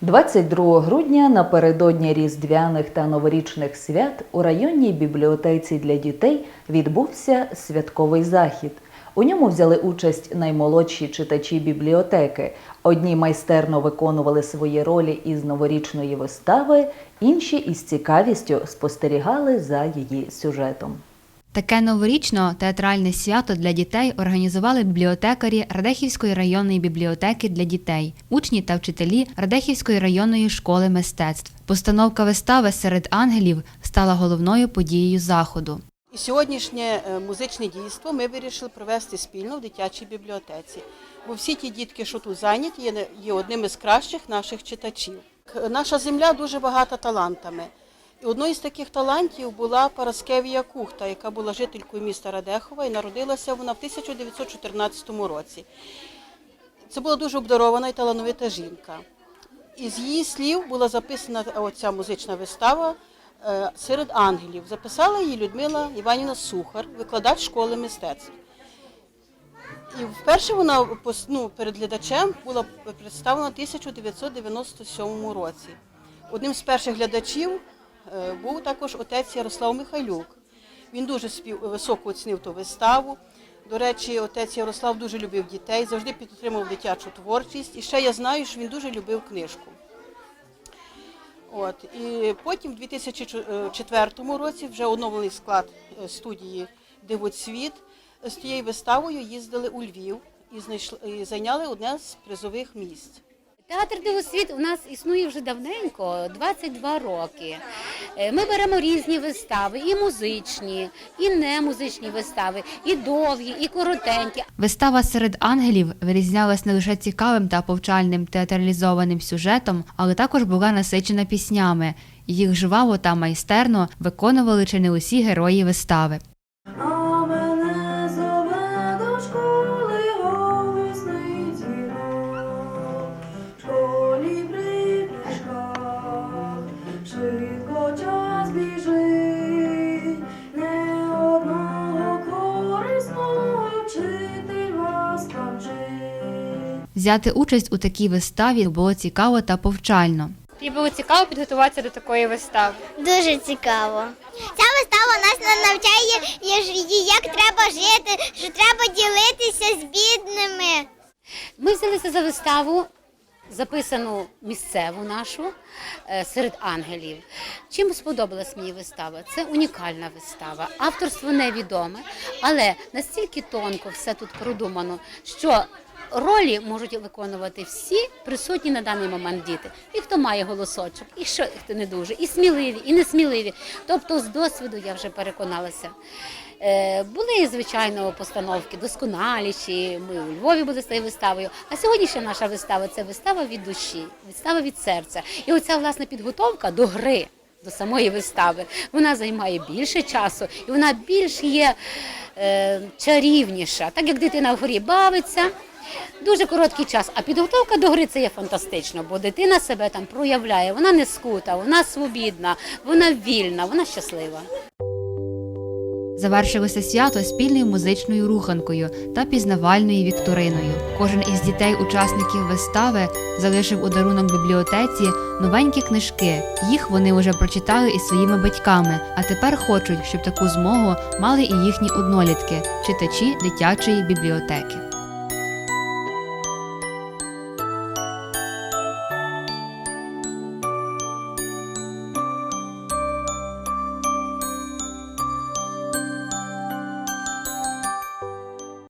22 грудня напередодні різдвяних та новорічних свят у районній бібліотеці для дітей відбувся святковий захід. У ньому взяли участь наймолодші читачі бібліотеки. Одні майстерно виконували свої ролі із новорічної вистави, інші із цікавістю спостерігали за її сюжетом. Таке новорічно театральне свято для дітей організували бібліотекарі Радехівської районної бібліотеки для дітей, учні та вчителі Радехівської районної школи мистецтв. Постановка вистави серед ангелів стала головною подією заходу. І сьогоднішнє е, музичне дійство ми вирішили провести спільно в дитячій бібліотеці. Бо всі ті дітки, що тут зайняті, є, є одними з кращих наших читачів. Наша земля дуже багата талантами. Одною з таких талантів була Параскевія Кухта, яка була жителькою міста Радехова і народилася вона в 1914 році. Це була дуже обдарована і талановита жінка. Із її слів була записана оця музична вистава е, серед ангелів. Записала її Людмила Іванівна Сухар, викладач школи мистецтв. І вперше вона ну, перед глядачем була представлена в 1997 році. Одним з перших глядачів був також отець Ярослав Михайлюк. Він дуже високо оцінив ту виставу. До речі, отець Ярослав дуже любив дітей, завжди підтримував дитячу творчість. І ще я знаю, що він дуже любив книжку. От і потім, в 2004 році, вже оновлений склад е, студії Дивоцвіт з тією виставою їздили у Львів і зайняли одне з призових місць. Театр Дивосвіт у нас існує вже давненько, 22 роки. Е, Ми беремо різні вистави, і музичні, і немузичні вистави, і довгі, і коротенькі. Вистава серед ангелів вирізнялась не лише цікавим та повчальним театралізованим сюжетом, але також була насичена піснями. Їх жваво та майстерно виконували чи не усі герої вистави. Взяти участь у такій виставі було цікаво та повчально. Тобі було цікаво підготуватися до такої вистави. Дуже цікаво. Ця вистава нас на- навчає, як треба жити, що треба ділитися з бідними. Ми взялися за виставу, записану місцеву нашу е, серед ангелів. Чим сподобалась мені вистава? Це унікальна вистава. Авторство невідоме, але настільки тонко все тут продумано, що ролі можуть виконувати всі присутні на даний момент діти. І хто має голосочок, і що хто не дуже, і сміливі, і несміливі. Тобто, з досвіду я вже переконалася. Е, Були, звичайно, постановки досконаліші. Ми у Львові були з цією виставою. А сьогоднішня наша вистава це вистава від душі, вистава від серця. І оця власне підготовка до гри. До самої вистави вона займає більше часу і вона більш є е, чарівніша, так як дитина в грі бавиться. Дуже короткий час, а підготовка до гри це є фантастично, бо дитина себе там проявляє. Вона не скута, вона свобідна, вона вільна, вона щаслива. Завершилося свято спільною музичною руханкою та пізнавальною вікториною. Кожен із дітей-учасників вистави залишив у дарунок бібліотеці новенькі книжки. Їх вони вже прочитали із своїми батьками, а тепер хочуть, щоб таку змогу мали і їхні однолітки, читачі дитячої бібліотеки.